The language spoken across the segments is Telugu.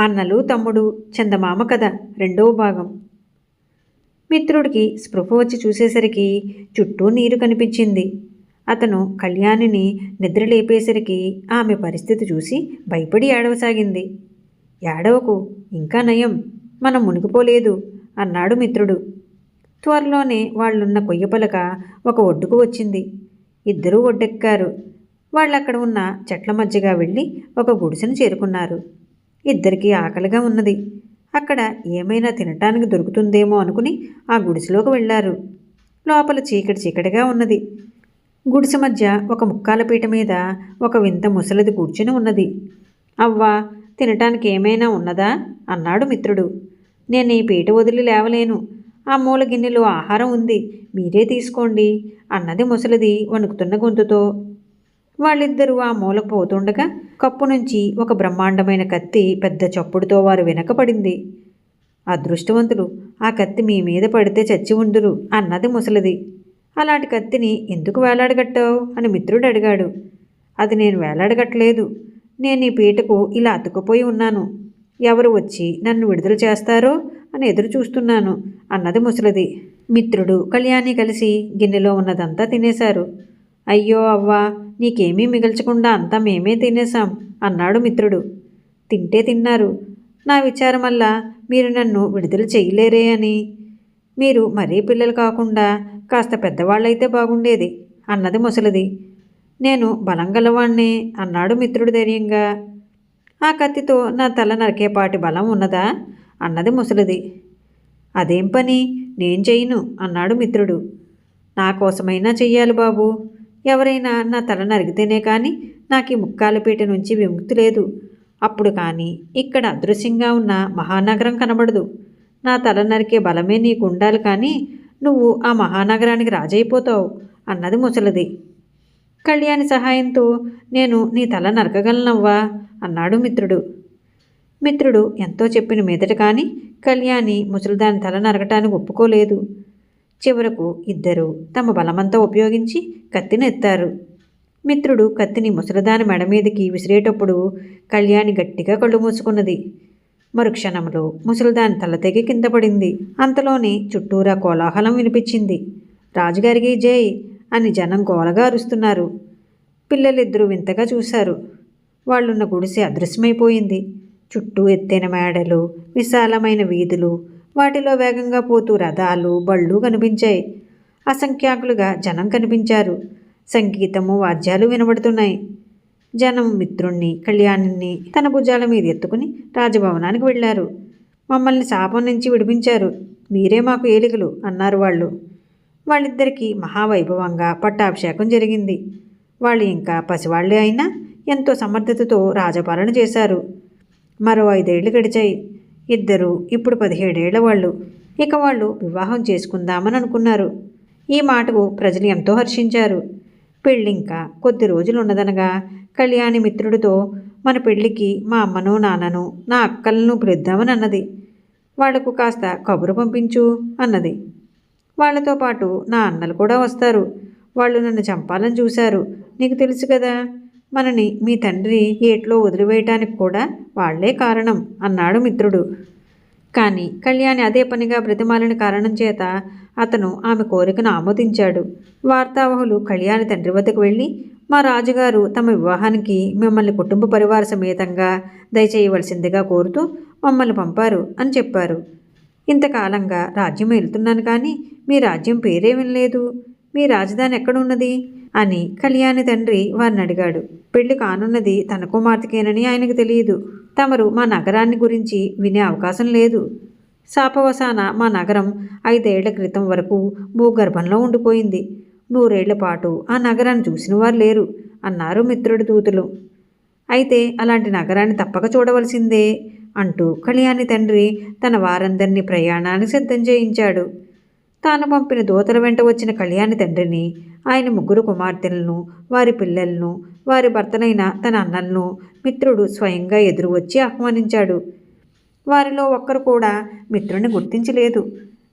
అన్నలు తమ్ముడు చందమామ కథ రెండవ భాగం. మిత్రుడికి స్పృహ వచ్చి చూసేసరికి చుట్టూ నీరు కనిపించింది. అతను కళ్యాణిని నిద్ర లేపేసరికి ఆమె పరిస్థితి చూసి భయపడి ఏడవసాగింది. ఏడవకు ఇంకా నయం మనం మునిగిపోలేదు అన్నాడు మిత్రుడు. త్వరలోనే వాళ్ళున్న కొయ్యపలక ఒక ఒడ్డుకు వచ్చింది. ఇద్దరూ ఒడ్డెక్కారు. వాళ్ళక్కడ ఉన్న చెట్ల మధ్యగా వెళ్ళి ఒక గుడిసెను చేరుకున్నారు. ఇద్దరికీ ఆకలిగా ఉన్నది. అక్కడ ఏమైనా తినటానికి దొరుకుతుందేమో అనుకుని ఆ గుడిసెలోకి వెళ్ళారు. లోపల చీకటి చీకటిగా ఉన్నది. గుడిసె మధ్య ఒక ముక్కాల పీట మీద ఒక వింత ముసలిది కూర్చుని ఉన్నది. అవ్వా తినటానికి ఏమైనా ఉన్నదా? అన్నాడు మిత్రుడు. నేను ఈ పీట వదిలి లేవలేను. ఆ మూల గిన్నెలో ఆహారం ఉంది. మీరే తీసుకోండి అన్నది ముసలిది వణుకుతున్న గొంతుతో వాళ్ళిద్దరూ ఆ మూలకు పోతుండగా కప్పు నుంచి ఒక బ్రహ్మాండమైన కత్తి పెద్ద చప్పుడుతో వారు వెనకపడింది అదృష్టవంతులు ఆ కత్తి మీ మీద పడితే చచ్చి ఉండురు అన్నది ముసలిది. అలాంటి కత్తిని ఎందుకు వేలాడగట్టావు? అని మిత్రుడు అడిగాడు. అది నేను వేలాడగట్టలేదు. నేను ఈ పీటకు ఇలా అతుకుపోయి ఉన్నాను. ఎవరు వచ్చి నన్ను విడుదల చేస్తారో అని ఎదురు చూస్తున్నాను అన్నది ముసలిది. మిత్రుడు కళ్యాణి కలిసి గిన్నెలో ఉన్నదంతా తినేశారు. అయ్యో అవ్వా నీకేమీ మిగల్చకుండా అంతా మేమే తినేశాం అన్నాడు మిత్రుడు. తింటే తిన్నారు. నా విచారం వల్ల మీరు నన్ను విడుదల చేయలేరే అని. మీరు మరీ పిల్లలు కాకుండా కాస్త పెద్దవాళ్ళైతే బాగుండేది అన్నది ముసలిది. నేను బలం గలవాణ్ణే అన్నాడు మిత్రుడు ధైర్యంగా. ఆ కత్తితో నా తల నరికేపాటి బలం ఉన్నదా అన్నది ముసలిది. అదేం పని? నేను చేయను అన్నాడు మిత్రుడు. నా కోసమైనా చెయ్యాలి బాబు. ఎవరైనా నా తల నరిగితేనే కానీ నాకు ఈ ముక్కాలపేట నుంచి విముక్తి లేదు. అప్పుడు కానీ ఇక్కడ అదృశ్యంగా ఉన్న మహానగరం కనబడదు. నా తల నరికే బలమే నీకు ఉండాలి కానీ నువ్వు ఆ మహానగరానికి రాజైపోతావు అన్నది ముసలిది. కళ్యాణి సహాయంతో నేను నీ తల నరకగలనవ్వా? అన్నాడు మిత్రుడు. మిత్రుడు ఎంతో చెప్పిన మీదట కానీ కళ్యాణి ముసలిదాని తల నరకటానికి ఒప్పుకోలేదు. చివరకు ఇద్దరు తమ బలమంతా ఉపయోగించి కత్తిని ఎత్తారు మిత్రుడు కత్తిని ముసలిదాని మెడ మీదకి విసిరేటప్పుడు కళ్యాణి గట్టిగా కళ్ళు మూసుకున్నది. మరుక్షణంలో ముసలిదాని తల తెగి కింద పడింది. అంతలోనే చుట్టూరా కోలాహలం వినిపించింది. రాజుగారికి జై అని జనం గోలగా అరుస్తున్నారు. పిల్లలిద్దరూ వింతగా చూశారు. వాళ్ళున్న గుడిసె అదృశ్యమైపోయింది. చుట్టూ ఎత్తైన మేడలు విశాలమైన వీధులు వాటిలో వేగంగా పోతూ రథాలు బళ్ళు కనిపించాయి. అసంఖ్యాకులుగా జనం కనిపించారు. సంగీతము వాద్యాలు వినబడుతున్నాయి. జనం మిత్రుణ్ణి కళ్యాణిని తన భుజాల మీద ఎత్తుకుని రాజభవనానికి వెళ్ళారు. మమ్మల్ని శాపం నుంచి విడిపించారు. మీరే మాకు ఏలికలు అన్నారు వాళ్ళు. వాళ్ళిద్దరికీ మహావైభవంగా పట్టాభిషేకం జరిగింది. వాళ్ళు ఇంకా పసివాళ్ళే అయినా ఎంతో సమర్థతతో రాజపాలన చేశారు. మరో ఐదేళ్ళు గడిచాయి. ఇద్దరు ఇప్పుడు పదిహేడేళ్ళ వాళ్ళు. ఇక వాళ్ళు వివాహం చేసుకుందామని అనుకున్నారు. ఈ మాటకు ప్రజలు ఎంతో హర్షించారు. పెళ్ళింకా కొద్ది రోజులు ఉన్నదనగా కళ్యాణి మిత్రుడితో మన పెళ్ళికి మా అమ్మను నాన్నను నా అక్కలను పిలుద్దామని అన్నది. వాళ్ళకు కాస్త కబురు పంపించు అన్నది. వాళ్ళతో పాటు నా అన్నలు కూడా వస్తారు. వాళ్ళు నన్ను చంపాలని చూశారు. నీకు తెలుసు కదా మనని మీ తండ్రి ఏట్లో వదిలివేయటానికి కూడా వాళ్ళే కారణం అన్నాడు మిత్రుడు. కానీ కళ్యాణి అదే పనిగా బ్రతిమాలిన కారణం చేత అతను ఆమె కోరికను ఆమోదించాడు. వార్తావహులు కళ్యాణి తండ్రి వద్దకు వెళ్ళి మా రాజుగారు తమ వివాహానికి మిమ్మల్ని కుటుంబ పరివార సమేతంగా దయచేయవలసిందిగా కోరుతూ మమ్మల్ని పంపారు అని చెప్పారు. ఇంతకాలంగా రాజ్యం వెళ్తున్నాను కానీ మీ రాజ్యం పేరేమీ లేదు. మీ రాజధాని ఎక్కడున్నది అని కళ్యాణి తండ్రి వారిని అడిగాడు పెళ్ళి కానున్నది తన కుమార్తెకేనని ఆయనకు తెలియదు. తమరు మా నగరాన్ని గురించి వినే అవకాశం లేదు. శాపవసాన మా నగరం ఐదేళ్ళ క్రితం వరకు భూగర్భంలో ఉండిపోయింది. నూరేళ్ళ పాటు ఆ నగరాన్ని చూసిన వారు లేరు అన్నారు మిత్రుడి దూతులు. అయితే అలాంటి నగరాన్ని తప్పక చూడవలసిందే అంటూ కళ్యాణి తండ్రి తన వారందరినీ ప్రయాణానికి సిద్ధం చేయించాడు. తాను పంపిన దూతల వెంట వచ్చిన కళ్యాణి తండ్రిని ఆయన ముగ్గురు కుమార్తెలను వారి పిల్లలను వారి భర్తనైన తన అన్నలను మిత్రుడు స్వయంగా ఎదురు వచ్చి ఆహ్వానించాడు. వారిలో ఒక్కరు కూడా మిత్రుని గుర్తించలేదు.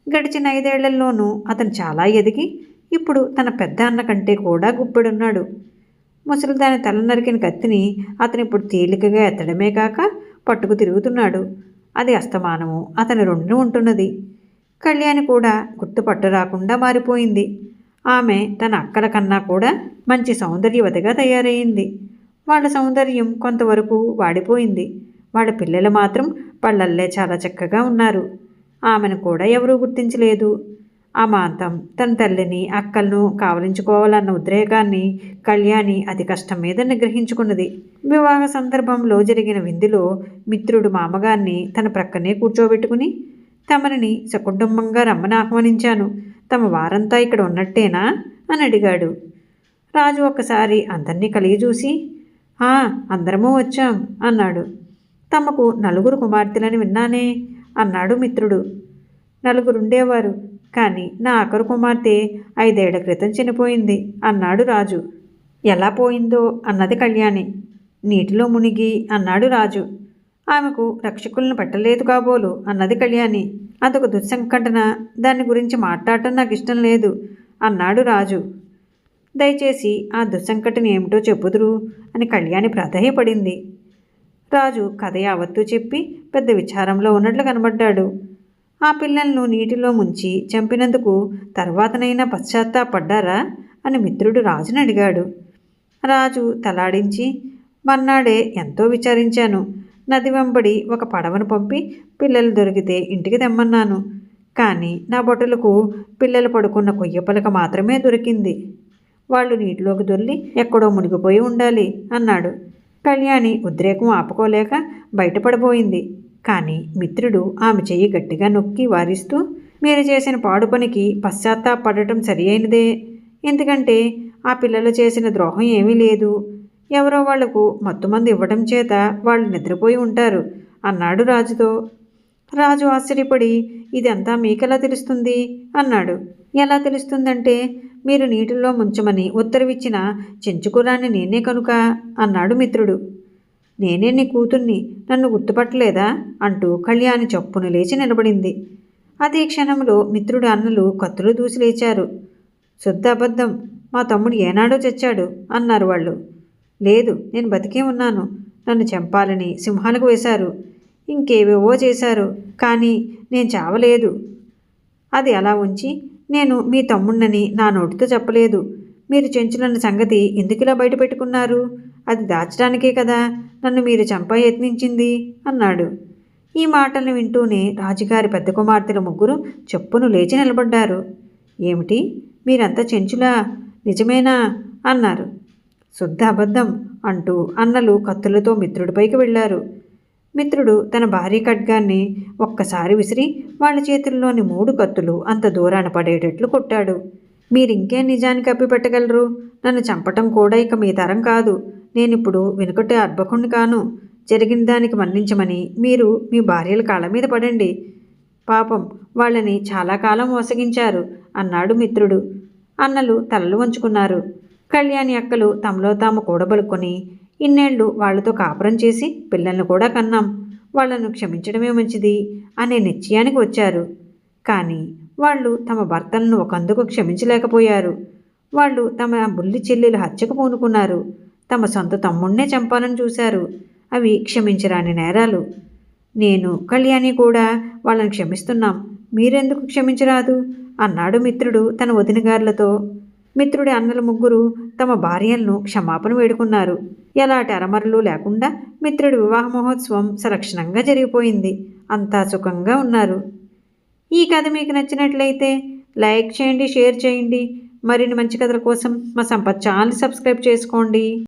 గడిచిన ఐదేళ్ళలోనూ అతను చాలా ఎదిగి ఇప్పుడు తన పెద్ద అన్న కంటే కూడా గుప్పెడున్నాడు. ముసలిదాని తల నరికిన కత్తిని అతను ఇప్పుడు తేలికగా ఎత్తడమే కాక పట్టుకు తిరుగుతున్నాడు. అది అస్తమానము. అతని రెండు ఉంటున్నది. కళ్యాణి కూడా గుర్తుపట్టు రాకుండా మారిపోయింది. ఆమె తన అక్కల కన్నా కూడా మంచి సౌందర్యవతిగా తయారయ్యింది వాళ్ళ సౌందర్యం కొంతవరకు వాడిపోయింది. వాళ్ళ పిల్లలు మాత్రం పళ్ళల్లే చాలా చక్కగా ఉన్నారు. ఆమెను కూడా ఎవరూ గుర్తించలేదు. ఆ మాంతం తన తల్లిని అక్కలను కావలించుకోవాలన్న ఉద్రేకాన్ని కళ్యాణి అతి కష్టం మీద నిగ్రహించుకున్నది. వివాహ సందర్భంలో జరిగిన విందులో మిత్రుడు మామగారిని తన ప్రక్కనే కూర్చోబెట్టుకుని తమరిని సకుటుంబంగా రమ్మని ఆహ్వానించాను. తమ వారంతా ఇక్కడ ఉన్నట్టేనా? అని అడిగాడు. రాజు ఒక్కసారి అందరినీ కలిగి చూసి ఆ అందరము వచ్చాం అన్నాడు. తమకు నలుగురు కుమార్తెలని విన్నానే అన్నాడు మిత్రుడు. నలుగురుండేవారు కానీ నా ఆఖరు కుమార్తె ఐదేళ్ళ క్రితం చనిపోయింది అన్నాడు రాజు. ఎలా పోయిందో అన్నది కళ్యాణి. నీటిలో మునిగి అన్నాడు రాజు. ఆమెకు రక్షకులను పెట్టలేదు కాబోలు అన్నది కళ్యాణి. అదొక దుస్సంఘటన. దాని గురించి మాట్లాడటం నాకు ఇష్టం లేదు అన్నాడు రాజు. దయచేసి ఆ దుస్సంఘటన ఏమిటో చెప్పుదురు అని కళ్యాణి ప్రాధాయపడింది. రాజు కథ యావత్తూ చెప్పి పెద్ద విచారంలో ఉన్నట్లు కనబడ్డాడు. ఆ పిల్లలను నీటిలో ముంచి చంపినందుకు తర్వాతనైనా పశ్చాత్తాపడ్డారా అని మిత్రుడు రాజుని అడిగాడు. రాజు తలాడించి మర్నాడే ఎంతో విచారించాను. నది వెంబడి ఒక పడవను పంపి పిల్లలు దొరికితే ఇంటికి తెమ్మన్నాను. కానీ నా బొట్టలకు పిల్లలు పడుకున్న కొయ్య పలక మాత్రమే దొరికింది. వాళ్ళు నీటిలోకి దొల్లి ఎక్కడో మునిగిపోయి ఉండాలి అన్నాడు. కళ్యాణి ఉద్రేకం ఆపుకోలేక బయటపడబోయింది కానీ మిత్రుడు ఆమె చెయ్యి గట్టిగా నొక్కి వారిస్తూ మీరు చేసిన పాడు పనికి పశ్చాత్తాపడటం సరి అయినదే. ఎందుకంటే ఆ పిల్లలు చేసిన ద్రోహం ఏమీ లేదు. ఎవరో వాళ్ళకు మత్తుమంది ఇవ్వడం చేత వాళ్ళు నిద్రపోయి ఉంటారు అన్నాడు రాజుతో. రాజు ఆశ్చర్యపడి ఇదంతా మీకెలా తెలుస్తుంది? అన్నాడు. ఎలా తెలుస్తుందంటే మీరు నీటిలో ముంచమని ఉత్తరవిచ్చిన చెంచుకురాని నేనే కనుక అన్నాడు మిత్రుడు. నేనే నీ కూతుర్ని నన్ను గుర్తుపట్టలేదా? అంటూ కళ్యాణి చప్పున లేచి నిలబడింది. అదే క్షణంలో మిత్రుడు అన్నలు కత్తులు దూసి లేచారు. శుద్ధ అబద్ధం మా తమ్ముడు ఏనాడో చచ్చాడు అన్నారు వాళ్ళు. లేదు నేను బతికే ఉన్నాను. నన్ను చంపాలని సింహాలకు వేశారు. ఇంకేవేవో చేశారు కానీ నేను చావలేదు. అది అలా ఉంచి నేను మీ తమ్ముణ్ణని నా నోటితో చెప్పలేదు. మీరు చెంచులన్న సంగతి ఎందుకులా బయట పెట్టుకున్నారు? అది దాచడానికే కదా నన్ను మీరు చంప యత్నించింది అన్నాడు. ఈ మాటలను వింటూనే రాజుగారి పెద్ద కుమార్తెల ముగ్గురు చెప్పును లేచి నిలబడ్డారు. ఏమిటి? మీరంతా చెంచులా? నిజమేనా? అన్నారు. శుద్ధ అబద్ధం అంటూ అన్నలు కత్తులతో మిత్రుడిపైకి వెళ్ళారు. మిత్రుడు తన భార్య ఖడ్గాన్ని ఒక్కసారి విసిరి వాళ్ళ చేతుల్లోని మూడు కత్తులు అంత దూరాన పడేటట్లు కొట్టాడు. మీరింకే నిజానికి అప్పిపెట్టగలరు నన్ను చంపటం కూడా ఇక మీ తరం కాదు. నేనిప్పుడు వెనుకటే అర్భకుణ్ణి కాను. జరిగిన దానికి మన్నించమని మీరు మీ భార్యల కాళ్ళ మీద పడండి. పాపం వాళ్ళని చాలా కాలం మోసగించారు అన్నాడు మిత్రుడు. అన్నలు తలలు వంచుకున్నారు. కళ్యాణి అక్కలు తమలో తాము కూడబలుకొని ఇన్నేళ్ళు వాళ్ళతో కాపురం చేసి పిల్లల్ని కూడా కన్నాం. వాళ్ళను క్షమించడమే మంచిది అనే నిశ్చయానికి వచ్చారు. కానీ వాళ్ళు తమ భర్తలను ఒకందుకు క్షమించలేకపోయారు. వాళ్ళు తమ బుల్లి చెల్లెలు హత్యకు పూనుకున్నారు. తమ సొంత తమ్ముణ్ణే చంపాలని చూశారు. అవి క్షమించరాని నేరాలు. నేను కళ్యాణి కూడా వాళ్ళని క్షమిస్తున్నాం. మీరెందుకు క్షమించరాదు? అన్నాడు మిత్రుడు తన వదినగారులతో. మిత్రుడి అన్నల ముగ్గురు తమ భార్యలను క్షమాపణ వేడుకున్నారు. ఎలాంటి అరమరలు లేకుండా మిత్రుడి వివాహ మహోత్సవం సులక్షణంగా జరిగిపోయింది. అంతా సుఖంగా ఉన్నారు. ఈ కథ మీకు నచ్చినట్లయితే లైక్ చేయండి షేర్ చేయండి. మరిన్ని మంచి కథల కోసం మా సంపత్ ఛానల్ సబ్స్క్రైబ్ చేసుకోండి.